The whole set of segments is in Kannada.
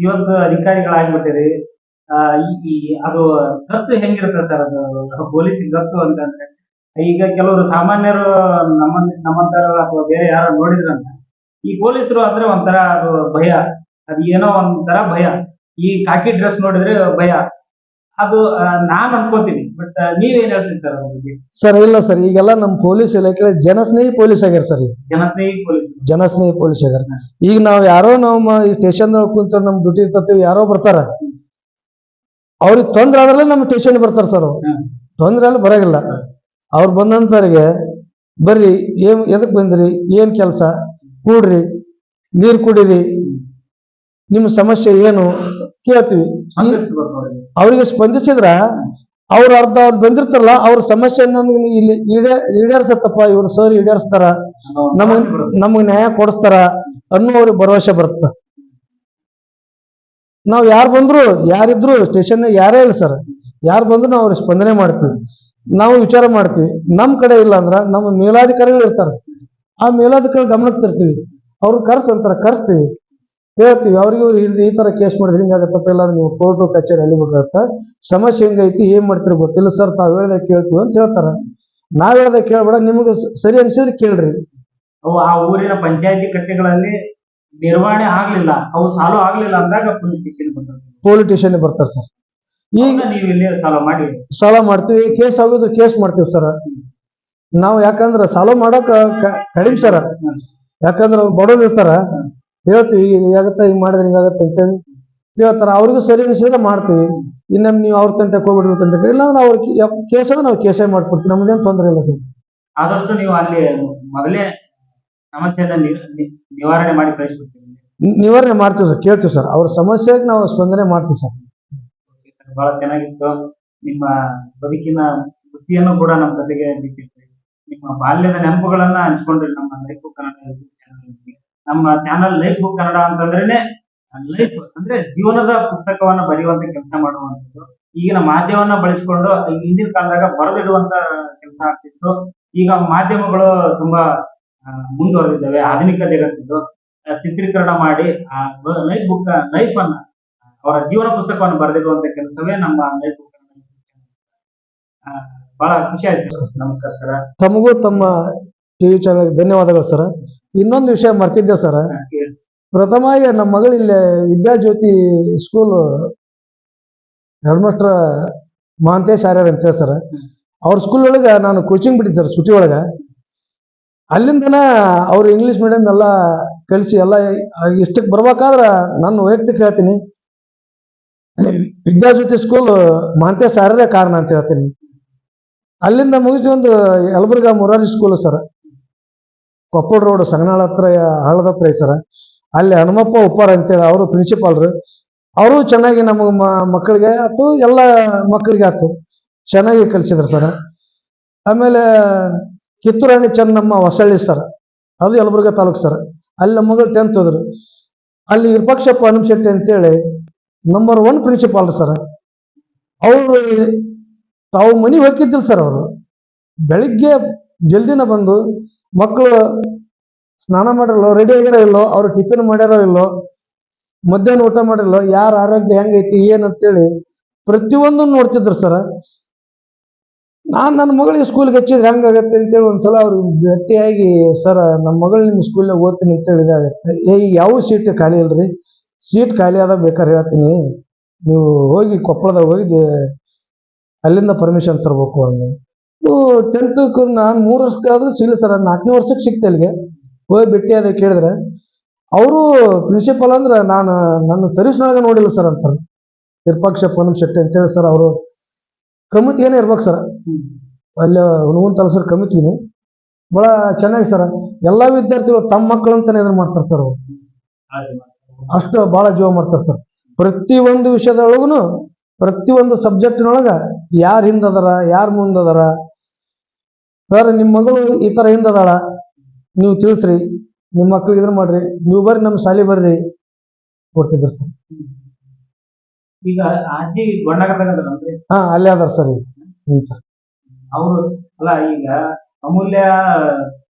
ಇವತ್ತು ಅಧಿಕಾರಿಗಳಾಗ್ಬಿಟ್ಟಿರಿ. ಈ- ಅದು ಗತ್ತು ಹೆಂಗಿರುತ್ತೆ ಸರ್ ಅದು? ಪೊಲೀಸ್ ಗತ್ತು ಅಂತಂದ್ರೆ ಈಗ ಕೆಲವರು ಸಾಮಾನ್ಯರು ನಮ್ಮ ನಮ್ಮಂತರ ಅಥವಾ ಬೇರೆ ಯಾರು ನೋಡಿದ್ರಂತ, ಈ ಪೊಲೀಸರು ಅಂದ್ರೆ ಒಂಥರ ಅದು ಭಯ. ಅದು ಏನೋ ಒಂಥರ ಭಯ. ಈ ಕಾಕಿ ಡ್ರೆಸ್ ನೋಡಿದ್ರೆ ಭಯ. ಅದು ನಾನ್ ಅನ್ಕೋತೀನಿ ಬಟ್ ನೀವೇನ್ ಹೇಳ್ತೀರಿ ಸರ್ ಅದ್ರ ಬಗ್ಗೆ? ಸರ್ ಇಲ್ಲ ಸರ್ ಈಗೆಲ್ಲ ನಮ್ಮ ಪೊಲೀಸ್ ಇಲಾಖೆ ಜನಸ್ನೇಹಿ ಪೊಲೀಸ್ ಆಗ್ಯಾರ ಸರ್ ಜನಸ್ನೇಹಿ ಪೊಲೀಸ್. ಜನಸ್ನೇಹಿ ಪೊಲೀಸ್ ಆಗ್ಯಾರ ಈಗ ನಾವ್ ಯಾರೋ ನಮ್ಮ ಈ ಸ್ಟೇಷನ್ ಕುಂತ ನಮ್ ಡ್ಯೂಟಿ ಇರ್ತೀವಿ ಯಾರೋ ಬರ್ತಾರ. ಅವ್ರಿಗೆ ತೊಂದ್ರೆ ಆದ್ರಲ್ಲೇ ನಮ್ಮ ಸ್ಟೇಷನ್ ಬರ್ತಾರ ಸರ್ ಅವ್ರು. ತೊಂದ್ರೆ ಅಲ್ಲಿ ಬರಂಗಿಲ್ಲ. ಅವ್ರು ಬಂದಂತವ್ರಿಗೆ ಬರ್ರಿ ಏನ್ ಎದಕ್ ಬಂದ್ರಿ ಏನ್ ಕೆಲಸ? ಕೂಡ್ರಿ ನೀರ್ ಕುಡೀರಿ. ನಿಮ್ಮ ಸಮಸ್ಯೆ ಏನು? ಕೇಳ್ತೀವಿ. ಅವರಿಗೆ ಸ್ಪಂದಿಸಿದ್ರ ಅವ್ರ ಅರ್ಧ ಅವ್ರು ಬಂದಿರ್ತಾರಲ್ಲ, ಅವ್ರ ಸಮಸ್ಯೆ ಇಲ್ಲಿ ಈಡೇ, ಈಡೇರ್ಸತ್ತಪ್ಪ, ಇವ್ರು ಸರ್ ಈಡೇರಿಸ್ತಾರ. ನಮಗ್ ನಮಗ್ ನ್ಯಾಯ ಕೊಡಿಸ್ತಾರ ಅನ್ನೋ ಅವ್ರಿಗೆ ಭರವಸೆ ಬರುತ್ತ. ನಾವ್ ಯಾರು ಬಂದ್ರು, ಯಾರಿದ್ರು ಸ್ಟೇಷನ್ ಯಾರೇ ಇಲ್ಲ ಸರ್. ಯಾರು ಬಂದ್ರು ನಾವು ಅವ್ರಿಗೆ ಸ್ಪಂದನೆ ಮಾಡ್ತೀವಿ. ನಾವು ವಿಚಾರ ಮಾಡ್ತೀವಿ. ನಮ್ ಕಡೆ ಇಲ್ಲ ಅಂದ್ರ ನಮ್ಮ ಮೇಲಾಧಿಕಾರಿಗಳು ಇರ್ತಾರೆ. ಆ ಮೇಲಾಧಿಕಾರಿ ಗಮನಕ್ಕೆ ತರ್ತೀವಿ. ಅವ್ರು ಕರ್ಸ್ ಅಂತಾರ, ಕರ್ಸ್ತೀವಿ. ಹೇಳ್ತೀವಿ ಅವ್ರಿಗೆ ಇವ್ರು ಈ- ತರ ಕೇಸ್ ಮಾಡಿದ್ರೆ ಹಿಂಗಾಗತ್ತಪ್ಪ ಇಲ್ಲ ನೀವು ಕೋರ್ಟು ಕಚೇರಿ ಅಲಿಬೇಕಾಗತ್ತ ಸಮಸ್ಯೆ ಹೆಂಗೈತಿ ಏನ್ ಮಾಡ್ತೀರಿ ಗೊತ್ತಿಲ್ಲ ಸರ್ ತಾವ್ ಹೇಳ್ದಾಗ ಕೇಳ್ತೀವಿ ಅಂತ ಹೇಳ್ತಾರ. ನಾವ್ ಹೇಳ್ದಾಗ ಕೇಳ್ಬೇಡ ನಿಮಗೆ ಸರಿ ಅನ್ಸಿದ್ರೆ ಕೇಳ್ರಿ. ಅವು ಆ ಊರಿನ ಪಂಚಾಯತಿ ಕಟ್ಟೆಗಳಲ್ಲಿ ನಿರ್ವಹಣೆ ಆಗ್ಲಿಲ್ಲ ಅವು ಸಾಲು ಆಗ್ಲಿಲ್ಲ ಅಂದಾಗ ಪೊಲೀಸ್ ಬರ್ತಾರೆ ಪೊಲೀಸ್ ಸ್ಟೇಷನ್ ಬರ್ತಾರೆ ಸರ್ ಈಗ ನೀವು ಇಲ್ಲಿ ಸಾಲ ಮಾಡಿ? ಸಾಲ ಮಾಡ್ತೀವಿ ಕೇಸ್ ಆಗೋದು ಕೇಸ್ ಮಾಡ್ತೀವಿ ಸರ್ ನಾವು ಯಾಕಂದ್ರೆ ಸಾಲ ಮಾಡಕ್ ಕಡಿಮೆ ಸರ್ ಯಾಕಂದ್ರೆ ಅವ್ರು ಬಡವ್ರು ಇರ್ತಾರ. ಹೇಳ್ತೀವಿ ಹಿಂಗಾಗತ್ತೆ ಹಿಂಗ್ ಮಾಡಿದ್ರೆ ಹಿಂಗಾಗತ್ತೆ ಅಂತೇಳಿ ಕೇಳ್ತಾರೆ. ಅವ್ರಿಗೂ ಸರಿ ಅನಿಸಿದ್ರೆ ಮಾಡ್ತೀವಿ. ಇನ್ನೊಮ್ಮೆ ನೀವು ಅವ್ರ ತಂಟೆ ಹೋಗ್ಬಿಡ್ರಿ ತಂಟಕ್ಕೆ ಇಲ್ಲ ಅಂದ್ರೆ ಅವ್ರ ಕೇಸ ನಾವು ಕೇಸೇ ಮಾಡ್ಕೊಡ್ತೀವಿ. ನಮ್ದೇನು ತೊಂದರೆ ಇಲ್ಲ ಸರ್. ಆದಷ್ಟು ನೀವು ಅಲ್ಲಿ ಮೊದಲೇ ಸಮಸ್ಯೆ ನಿವಾರಣೆ ಮಾಡಿ ಕಳಿಸ್ಬಿಡ್ತೀವಿ. ನಿವಾರಣೆ ಮಾಡ್ತೀವಿ ಸರ್. ಕೇಳ್ತೀವಿ ಸರ್. ಅವ್ರ ಸಮಸ್ಯೆಗೆ ನಾವು ಸ್ಪಂದನೆ ಮಾಡ್ತೀವಿ ಸರ್. ಬಹಳ ಚೆನ್ನಾಗಿತ್ತು. ನಿಮ್ಮ ಬದುಕಿನ ಬುದ್ಧಿಯನ್ನು ಕೂಡ ನಮ್ಮ ಜೊತೆಗೆ ಬಿಚ್ಚಿಟ್ರಿ ನಿಮ್ಮ ಬಾಲ್ಯದ ನೆನಪುಗಳನ್ನ ಹಂಚ್ಕೊಂಡ್ರಿ ನಮ್ಮ ಲೈಫ್ ಬುಕ್ ಕನ್ನಡ. ನಮ್ಮ ಚಾನಲ್ ಲೈಫ್ ಬುಕ್ ಕನ್ನಡ ಅಂತಂದ್ರೇನೆ ಲೈಫ್ ಅಂದ್ರೆ ಜೀವನದ ಪುಸ್ತಕವನ್ನ ಬರೆಯುವಂತ ಕೆಲಸ ಮಾಡುವಂತದ್ದು ಈಗಿನ ಮಾಧ್ಯಮವನ್ನ ಬಳಸಿಕೊಂಡು ಹಿಂದಿನ ಕಾಲದಾಗ ಬರೆದಿಡುವಂತ ಕೆಲಸ ಆಗ್ತಿತ್ತು. ಈಗ ಮಾಧ್ಯಮಗಳು ತುಂಬಾ ಮುಂದುವರೆದಿದ್ದಾವೆ, ಆಧುನಿಕ ಜಗತ್ತಿದ್ದು. ಚಿತ್ರೀಕರಣ ಮಾಡಿ, ಆ ಲೈಫ್ ಬುಕ್ ಲೈಫ್ ಅನ್ನ, ಅವರ ಜೀವನ ಪುಸ್ತಕವನ್ನು ಬರೆದಿರುವಂತ ಕೆಲಸವೇ ನಮ್ಮ ಲೈಫ್ ಬುಕ್ ಬಹಳ ಖುಷಿ ಆಯ್ತು ನಮಸ್ಕಾರ ಸರ್. ತಮಗೂ ತಮ್ಮ ಟಿವಿ ಚಾನಲ್ ಧನ್ಯವಾದಗಳು ಸರ್ ಇನ್ನೊಂದು ವಿಷಯ ಮರ್ತಿದ್ದೆ ಸರ್ ಪ್ರಥಮವಾಗಿ ನಮ್ಮ ಮಗಳು ಇಲ್ಲಿ Vidyajyoti school head master Mahantesh Aryar ಅಂತ ಸರ್ ಅವ್ರ ಸ್ಕೂಲ್ ಒಳಗೆ ನಾನು ಕೋಚಿಂಗ್ ಬಿಟ್ಟಿದ್ದೆ ಸರ್ ಸುಟಿ ಒಳಗೆ. ಅಲ್ಲಿಂದನ ಅವ್ರು ಇಂಗ್ಲೀಷ್ ಮೀಡಿಯಂ ಎಲ್ಲ ಕಲಿಸಿ ಎಲ್ಲ ಇಷ್ಟಕ್ಕೆ ಬರ್ಬೇಕಾದ್ರೆ ನಾನು ವೈಯಕ್ತಿಕ ಹೇಳ್ತೀನಿ. ವಿದ್ಯಾಜ್ಯೋತಿ ಸ್ಕೂಲ್ ಮಹಾಂತೇಶ್ ಆರ್ಯರೇ ಕಾರಣ ಅಂತ ಹೇಳ್ತೀನಿ. ಅಲ್ಲಿಂದ ಮುಗಿಸಿ ಒಂದು Yelburga Murari school sir Koppal road Sanganal ಹತ್ರ, ಹಳ್ಳದ ಹತ್ರ ಐತೆ ಸರ್. ಅಲ್ಲಿ ಹನುಮಪ್ಪ ಉಪ್ಪಾರ ಅಂತೇಳಿ ಅವರು ಪ್ರಿನ್ಸಿಪಾಲ್ರು ಅವರು ಚೆನ್ನಾಗಿ ನಮ್ಮ ಮಕ್ಕಳಿಗೆ ಆಯ್ತು, ಎಲ್ಲ ಮಕ್ಕಳಿಗೆ ಆಯ್ತು. ಚೆನ್ನಾಗಿ ಕಲಿಸಿದ್ರು ಸರ್. ಆಮೇಲೆ ಕಿತ್ತೂರಾಣಿ ಚೆನ್ನಮ್ಮ ಹೊಸಳ್ಳಿ ಸರ್. ಅದು ಯಲಬುರ್ಗ ತಾಲೂಕು ಸರ್. ಅಲ್ಲಿ ನಮ್ಮ ಮಗಳು ಟೆಂತ್ ಹೋದ್ರು ಅಲ್ಲಿ ವಿರೂಪಾಕ್ಷಪ್ಪ ಹನುಮಶೆಟ್ಟಿ ಅಂತೇಳಿ ನಂಬರ್ ಒನ್ ಪ್ರಿನ್ಸಿಪಾಲ್ ಸರ್. ಅವರು ತಾವು ಮನೆಗೆ ಹೋಗಿದ್ದಿಲ್ಲ ಸರ್ ಅವರು. ಬೆಳಿಗ್ಗೆ ಜಲ್ದಿನ ಬಂದು ಮಕ್ಕಳು ಸ್ನಾನ ಮಾಡಿರಲ್ಲೋ ರೆಡಿ ಆಗಿರೋ ಇಲ್ಲೋ, ಅವ್ರು ಟಿಫಿನ್ ಮಾಡ್ಯಾರೋ ಇಲ್ಲೋ, ಮಧ್ಯಾಹ್ನ ಊಟ ಮಾಡಿರಲ್ಲೋ, ಯಾರ ಆರೋಗ್ಯ ಹೆಂಗೈತಿ, ಏನಂತೇಳಿ ಪ್ರತಿಯೊಂದು ನೋಡ್ತಿದ್ರು ಸರ್ ನಾನು ನನ್ನ ಮಗಳಿಗೆ ಸ್ಕೂಲ್ಗೆ ಹಚ್ಚಿದ್ರೆ ಹೆಂಗಾಗತ್ತೆ ಅಂತೇಳಿ ಒಂದ್ಸಲ ಅವ್ರು ಗಟ್ಟಿಯಾಗಿ ಸರ್ ನಮ್ಮ ಮಗಳು ನಿಮ್ಮ ಸ್ಕೂಲ್ನಾಗ ಓದ್ತೀನಿ ಅಂತೇಳಿ ಇದಾಗತ್ತೆ ಏ ಯಾವ ಸೀಟ್ ಖಾಲಿ ಇಲ್ರಿ? ಸೀಟ್ ಖಾಲಿ ಆದಾಗ ಬೇಕಾದ್ರೆ ಹೇಳ್ತೀನಿ. ನೀವು ಹೋಗಿ ಕೊಪ್ಪಳದಾಗ ಹೋಗಿ, ಅಲ್ಲಿಂದ ಪರ್ಮಿಷನ್ ತರಬೇಕು ಅಂದ್ರೆ ಟೆಂತ್ ನಾನು ಮೂರು ವರ್ಷಕ್ಕಾದ್ರೂ ಸಿಗಲಿ ಸರ್ ನಾಲ್ಕನೇ ವರ್ಷಕ್ಕೆ ಸಿಕ್ತೆ ಅಲ್ಲಿಗೆ ಹೋಗಿ ಭೇಟಿ ಅದ ಕೇಳಿದ್ರೆ, ಅವರು ಪ್ರಿನ್ಸಿಪಲ್ ಅಂದ್ರೆ ನಾನು, ನನ್ನ ಸರ್ವಿಸ್ನೊಳಗೆ ನೋಡಿಲ್ಲ ಸರ್ ಅಂತಾರೆ. ವಿರೂಪಾಕ್ಷಪ್ಪ ನಮ್ಮ ಶೆಟ್ಟಿ ಅಂತೇಳಿ ಸರ್ ಅವರು. ಕಮಿಟಿಗೇನೆ ಇರ್ಬೇಕು ಸರ್ ಅಲ್ಲಿ ಹುಣಗುನ್ ತಲಸರ್ ಕಮಿತೀನಿ ಭಾಳ ಚೆನ್ನಾಗಿ ಸರ್ ಎಲ್ಲ ವಿದ್ಯಾರ್ಥಿಗಳು ತಮ್ಮ ಮಕ್ಕಳು ಅಂತಾನೆ ಇದನ್ನ ಮಾಡ್ತಾರೆ ಸರ್ ಅವರು. ಅಷ್ಟು ಭಾಳ ಜೀವ ಮಾಡ್ತಾರೆ ಸರ್ ಪ್ರತಿಯೊಂದು ವಿಷಯದೊಳಗೂ ಪ್ರತಿಯೊಂದು ಸಬ್ಜೆಕ್ಟ್ನೊಳಗೆ ಯಾರು ಹಿಂದದಾರ, ಯಾರು ಮುಂದದಾರ ಸರ್ ನಿಮ್ಮ ಮಗಳು ಈ ಥರ ಹಿಂದದಾಳ ನೀವು ತಿಳಿಸ್ರಿ. ನಿಮ್ಮ ಮಕ್ಳಿಗೆ ಇದ್ರ ಮಾಡ್ರಿ. ನೀವು ಬರ್ರಿ ನಮ್ಮ ಶಾಲೆ ಬರ್ರಿ. ಕೊಡ್ತಿದ್ರು ಸರ್. ಈಗ ಅಜ್ಜಿ ಹಾ ಅಲ್ಲೇ ಅದಾರ ಸರ್ ಹ್ಞೂ ಸರ್. ಅವರು ಅಲ್ಲ ಈಗ ಅಮೂಲ್ಯ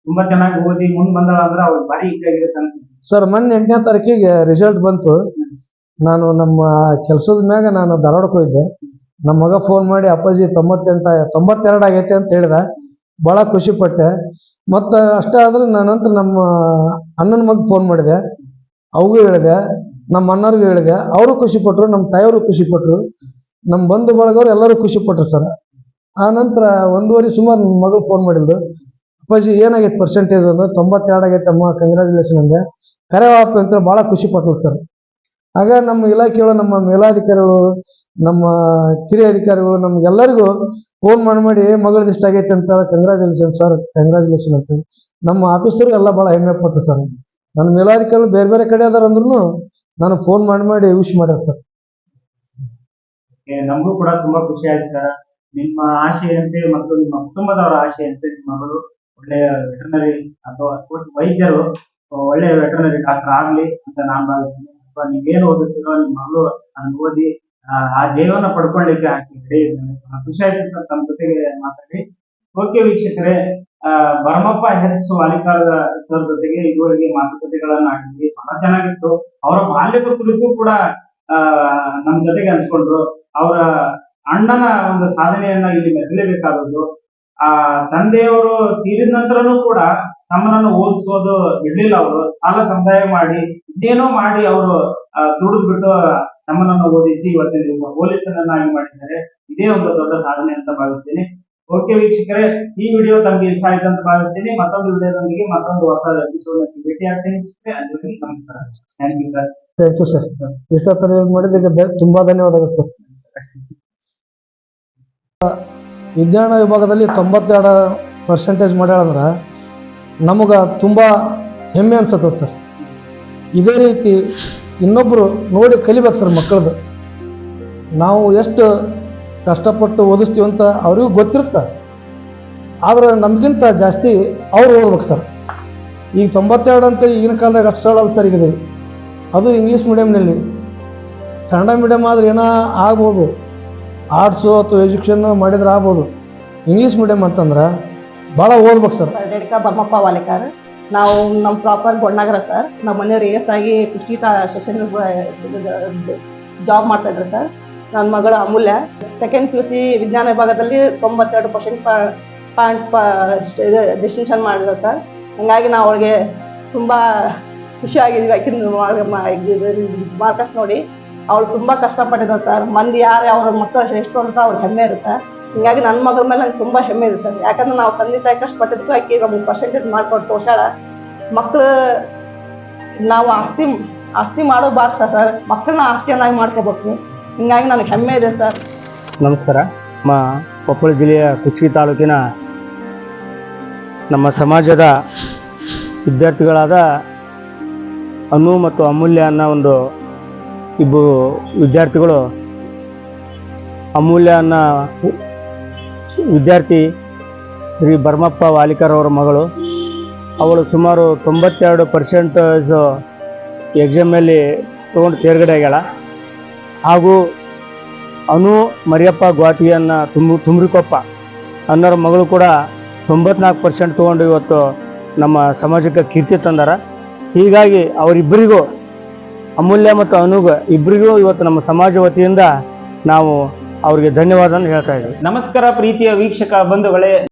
ತುಂಬಾ ಚೆನ್ನಾಗಿ ಓದಿ ಮುಂದೆ ಬಂದಾಳ ಅಂದ್ರೆ ಅವ್ರು ಭಾರಿ ಇಟ್ಟಾಗಿರುತ್ತೆ ಅನ್ಸುತ್ತೆ. ಸರ್ ಮೊನ್ನೆ ಎಂಟನೇ ತಾರೀಕಿಗೆ ರಿಸಲ್ಟ್ ಬಂತು. ನಾನು ನಮ್ಮ ಕೆಲಸದ ಮ್ಯಾಗ ನಾನು ಧಾರವಾಡಕ್ಕೆ ಹೋಗಿದ್ದೆ. ನಮ್ಮ ಮಗ ಫೋನ್ ಮಾಡಿ ಅಪ್ಪಾಜಿ ತೊಂಬತ್ತೆಂಟ ತೊಂಬತ್ತೆರಡು ಆಗೈತೆ ಅಂತ ಹೇಳಿದ. ಭಾಳ ಖುಷಿಪಟ್ಟೆ ಮತ್ತು ಅಷ್ಟೇ ಆದ್ರೆ ನಾನು ನಮ್ಮ ಅಣ್ಣನ ಮಗ ಫೋನ್ ಮಾಡಿದೆ. ಅವ್ಗೂ ಹೇಳಿದೆ, ನಮ್ಮ ಅಣ್ಣರಿಗೂ ಹೇಳಿದೆ. ಅವರು ಖುಷಿ ಪಟ್ಟರು ನಮ್ಮ ತಾಯಿಯವರು ಖುಷಿ ಪಟ್ಟರು ನಮ್ಮ ಬಂಧು ಬಳಗವ್ರು ಎಲ್ಲರೂ ಖುಷಿ ಪಟ್ರು ಸರ್. ಆ ನಂತರ ಒಂದೂವರೆ ಸುಮಾರು ನನ್ನ ಮಗಳು ಫೋನ್ ಮಾಡಿದ್ರು ಅಪ್ಪಾಜಿ, ಏನಾಗೈತೆ ಪರ್ಸೆಂಟೇಜ್ ಅಂದ್ರೆ ತೊಂಬತ್ತೆರಡು ಆಗೈತೆ ಅಮ್ಮ ಕಂಗ್ರ್ಯಾಚುಲೇಷನ್ ಅಂದೆ. ಕರೆ ಅಂತ ಭಾಳ ಖುಷಿ ಪಟ್ಟರು ಸರ್. ಆಗ ನಮ್ಮ ಇಲಾಖೆಗಳು ನಮ್ಮ ಮೇಲಾಧಿಕಾರಿಗಳು, ನಮ್ಮ ಕಿರಿಯ ಅಧಿಕಾರಿಗಳು, ನಮ್ಗೆಲ್ಲರಿಗೂ ಫೋನ್ ಮಾಡಿ ಮಾಡಿ ಮಗಳದ್ದು ಇಷ್ಟ ಆಗೈತೆ ಅಂತ ಕಂಗ್ರಾಚುಲೇಷನ್ ಸರ್ ಕಂಗ್ರಾಚುಲೇಷನ್ ಅಂತ ನಮ್ಮ ಆಫೀಸರ್ಗೆ ಎಲ್ಲ ಭಾಳ ಹೆಮ್ಮೆ ಪಟ್ಟ ಸರ್ ನನ್ನ ಮೇಲಾಧಿಕಾರಿಗಳು ಬೇರೆ ಬೇರೆ ಕಡೆ ಅದಾರ ಅಂದ್ರೂ ನಾನು ಫೋನ್ ಮಾಡಿ ಮಾಡಿ ವಿಶ್ ಮಾಡ್ಯಾರ ಸರ್ ನಮಗೂ ಕೂಡ ತುಂಬಾ ಖುಷಿ ಆಯ್ತು ಸರ್ ನಿಮ್ಮ ಆಶೆಯಂತೆ ಮತ್ತು ನಿಮ್ಮ ಕುಟುಂಬದವರ ಆಶೆಯಂತೆ ನಿಮ್ಮ ಮಗಳು ಒಳ್ಳೆಯ ವೆಟರ್ನರಿ ಅಥವಾ ವೈದ್ಯರು ಒಳ್ಳೆಯ ವೆಟರ್ನರಿ ಡಾಕ್ಟರ್ ಆಗ್ಲಿ ಅಂತ ನಾನು ಭಾವಿಸ್ತೀನಿ. ಅಥವಾ ನೀವೇನು ಓದಿಸ್ತೀರೋ ನಿಮ್ಮ ಮಗಳು ಅದನ್ನ ಓದಿ ಆ, ಜೀವನ ಪಡ್ಕೊಳ್ಳಿಕ್ಕೆ ಇದ್ದಾನೆ ಖುಷಿ ಆಯ್ತು ಸರ್ ತಮ್ಮ ಜೊತೆಗೆ ಮಾತಾಡಿ. ಓಕೆ ವೀಕ್ಷಕರೇ ಭರಮಪ್ಪ ಹೆಚ್ ವಾಲಿಕಾರ್ ಸರ್ ಜೊತೆಗೆ ಇದುವರೆಗೆ ಮಾತುಕತೆಗಳನ್ನ ಆಡಿದ್ವಿ. ಬಹಳ ಚೆನ್ನಾಗಿತ್ತು. ಅವರ ಬಾಲ್ಯದ ಕುರಿತು ಕೂಡ ಆ, ನಮ್ ಜೊತೆಗೆ ಹಂಚ್ಕೊಂಡ್ರು. ಅವರ ಅಣ್ಣನ ಒಂದು ಸಾಧನೆಯನ್ನ ಇಲ್ಲಿ ಮೆಚ್ಚಲೇಬೇಕಾದದ್ದು. ಆ ತಂದೆಯವರು ತೀರಿದ ನಂತರನೂ ಕೂಡ ತಮ್ಮನನ್ನು ಓದಿಸೋದು ಇರ್ಲಿಲ್ಲ ಅವರು. ಸಾಲ ಸಮುದಾಯ ಮಾಡಿ ಇನ್ನೇನೋ ಮಾಡಿ ಅವರು ದುಡಿದು ಬಿಟ್ಟು ನಮ್ಮನ್ನ ಓದಿಸಿ ಇವತ್ತಿನ ದಿವಸ ಪೊಲೀಸರನ್ನಾಗಿ ಮಾಡಿದ್ದಾರೆ. ಇದೇ ಒಂದು ದೊಡ್ಡ ಸಾಧನೆ ಅಂತ ಭಾವಿಸ್ತೀನಿ. ಓಕೆ ವೀಕ್ಷಕರೇ, ಈ ವಿಡಿಯೋ ತಮಗೆ ಇಷ್ಟ ಆಯ್ತು ಅಂತ ಭಾವಿಸ್ತೀನಿ. ಮತ್ತೊಂದು ವಿಡಿಯೋದೊಂದಿಗೆ ಮತ್ತೊಂದು ಹೊಸ ಎಪಿಸೋಡ್ ಭೇಟಿ ಆಗ್ತೀನಿ. ವೀಕ್ಷಕರೇ. ನಮಸ್ಕಾರ. Thank you sir thank you sir ಇಷ್ಟೊತ್ತರ ಮಾಡಿದ್ದಕ್ಕೆ ತುಂಬಾ ಧನ್ಯವಾದಗಳು ಸರ್ ವಿಜ್ಞಾನ ವಿಭಾಗದಲ್ಲಿ ತೊಂಬತ್ತೆರಡು ಪರ್ಸೆಂಟೇಜ್ ಮಾಡ್ಯಾಳಂದ್ರೆ ನಮಗೆ ತುಂಬ ಹೆಮ್ಮೆ ಅನ್ಸತ್ತದೆ ಸರ್. ಇದೇ ರೀತಿ ಇನ್ನೊಬ್ಬರು ನೋಡಿ ಕಲಿಬೇಕು ಸರ್ ಮಕ್ಕಳದು ನಾವು ಎಷ್ಟು ಕಷ್ಟಪಟ್ಟು ಓದಿಸ್ತೀವಿ ಅಂತ ಅವ್ರಿಗೂ ಗೊತ್ತಿರುತ್ತೆ. ಆದ್ರೆ ನಮಗಿಂತ ಜಾಸ್ತಿ ಅವ್ರು ಓದ್ಬೇಕು ಸರ್. ಈಗ ತೊಂಬತ್ತೆರಡು ಅಂತ ಈಗಿನ ಕಾಲದಾಗ ಅಷ್ಟು ಸರ್ ಈಗ ಅದು ಇಂಗ್ಲೀಷ್ ಮೀಡಿಯಮ್ನಲ್ಲಿ ಕನ್ನಡ ಮೀಡಿಯಮ್ ಆದ್ರೆ ಏನೋ ಆಗ್ಬೋದು. ಆರ್ಟ್ಸು ಅಥವಾ ಎಜುಕೇಷನ್ ಮಾಡಿದ್ರೆ ಆಗ್ಬೋದು. ಇಂಗ್ಲೀಷ್ ಮೀಡಿಯಮ್ ಅಂತಂದ್ರೆ ಭಾಳ ಓದ್ಬೇಕು ಸರ್. ರೇಣುಕಾ ಬರ್ಮಪ್ಪ ವಾಲೇಕರ್, ನಾವು ನಮ್ಮ ಪ್ರಾಪರ್ ಗೊಣ್ಣಾಗರ ಸರ್. ನಮ್ಮ ಮನೆಯವ್ರು ಎಸ್ ಆಗಿ ಫಿಫ್ಟಿ ಸೆಷನ್ ಜಾಬ್ ಮಾಡ್ತಾ ಇದ್ರು ಸರ್. ನನ್ನ ಮಗಳು Amulya second P U C ವಿಜ್ಞಾನ ವಿಭಾಗದಲ್ಲಿ ತೊಂಬತ್ತೆರಡು ಪರ್ಸೆಂಟ್ ಪಾಯಿಂಟ್ ಡಿಸ್ಟಿಂಕ್ಷನ್ ಮಾಡಿದ್ರು ಸರ್. ಹಂಗಾಗಿ ನಾವು ಅವಳಿಗೆ ತುಂಬ ಖುಷಿಯಾಗಿದ್ವಿ ಆಕಿನ ಮಾರ್ಕಸ್ ನೋಡಿ, ಅವಳು ತುಂಬ ಕಷ್ಟಪಟ್ಟಿದ್ರು ಸರ್. ಮಂದಿ ಯಾರು ಅವ್ರ ಮಕ್ಕಳು ಶ್ರೇಷ್ಠ ಅಂತ ಅವ್ರಿಗೆ ಹೆಮ್ಮೆ ಇರುತ್ತೆ. ಹಿಂಗಾಗಿ ನನ್ನ ಮಗಳ ಮೇಲೆ ನಂಗೆ ತುಂಬ ಹೆಮ್ಮೆ ಇದೆ ಸರ್. ಯಾಕಂದ್ರೆ ನಾವು ತಂದೆ ತಾಯಿ ಕಷ್ಟಪಟ್ಟಿದ್ದಕ್ಕೂ ಆಕೆ ನಮ್ಗೆ ಪರ್ಸೆಂಟೇಜ್ ಮಾಡ್ಕೊಂಡು ತೋರ್ಸಾಳ ಮಕ್ಕಳು ನಾವು ಆಸ್ತಿ ಆಸ್ತಿ ಮಾಡೋಬಾರ್ದು ಸರ್. ಮಕ್ಕಳನ್ನ ಆಸ್ತಿಯನ್ನಾಗಿ ಮಾಡ್ಕೋಬೇಕು. ಹಿಂಗಾಗಿ ನನಗೆ ಹೆಮ್ಮೆ ಇದೆ ಸರ್. ನಮಸ್ಕಾರ. ಮಾ, ಕೊಪ್ಪಳ ಜಿಲ್ಲೆಯ ಕುಷ್ಟಗಿ ತಾಲೂಕಿನ ನಮ್ಮ ಸಮಾಜದ ವಿದ್ಯಾರ್ಥಿಗಳಾದ ಅನು ಮತ್ತು ಅಮೂಲ್ಯ ಅನ್ನೋ ಒಂದು ಇಬ್ಬರು ವಿದ್ಯಾರ್ಥಿಗಳು ಅಮೂಲ್ಯ ಅನ್ನೋ ವಿದ್ಯಾರ್ಥಿ ಶ್ರೀ ಭರ್ಮಪ್ಪ ವಾಲಿಕರ್ ಅವರ ಮಗಳು. ಅವಳು ಸುಮಾರು ತೊಂಬತ್ತೆರಡು ಪರ್ಸೆಂಟೇಜು ಎಕ್ಸಾಮಲ್ಲಿ ತೊಗೊಂಡು ತೇರ್ಗಡೆ ಆಗ್ಯಾಳ. ಹಾಗೂ ಅನು ಮರಿಯಪ್ಪ ಗುವಾಟಿಯನ್ನು ತುಂಬ ತುಮ್ರಿಕೊಪ್ಪ ಅನ್ನೋರ ಮಗಳು ಕೂಡ ತೊಂಬತ್ನಾಲ್ಕು ಪರ್ಸೆಂಟ್ ತೊಗೊಂಡು ಇವತ್ತು ನಮ್ಮ ಸಮಾಜಕ್ಕೆ ಕೀರ್ತಿ ತಂದಾರ. ಹೀಗಾಗಿ ಅವರಿಬ್ಬರಿಗೂ ಅಮೂಲ್ಯ ಮತ್ತು ಅನುಗ ಇಬ್ಬರಿಗೂ ಇವತ್ತು ನಮ್ಮ ಸಮಾಜ ವತಿಯಿಂದ ನಾವು ಅವರಿಗೆ ಧನ್ಯವಾದ ಹೇಳ್ತಾ ಇದ್ದೀವಿ ನಮಸ್ಕಾರ ಪ್ರೀತಿಯ ವೀಕ್ಷಕ ಬಂಧುಗಳೇ.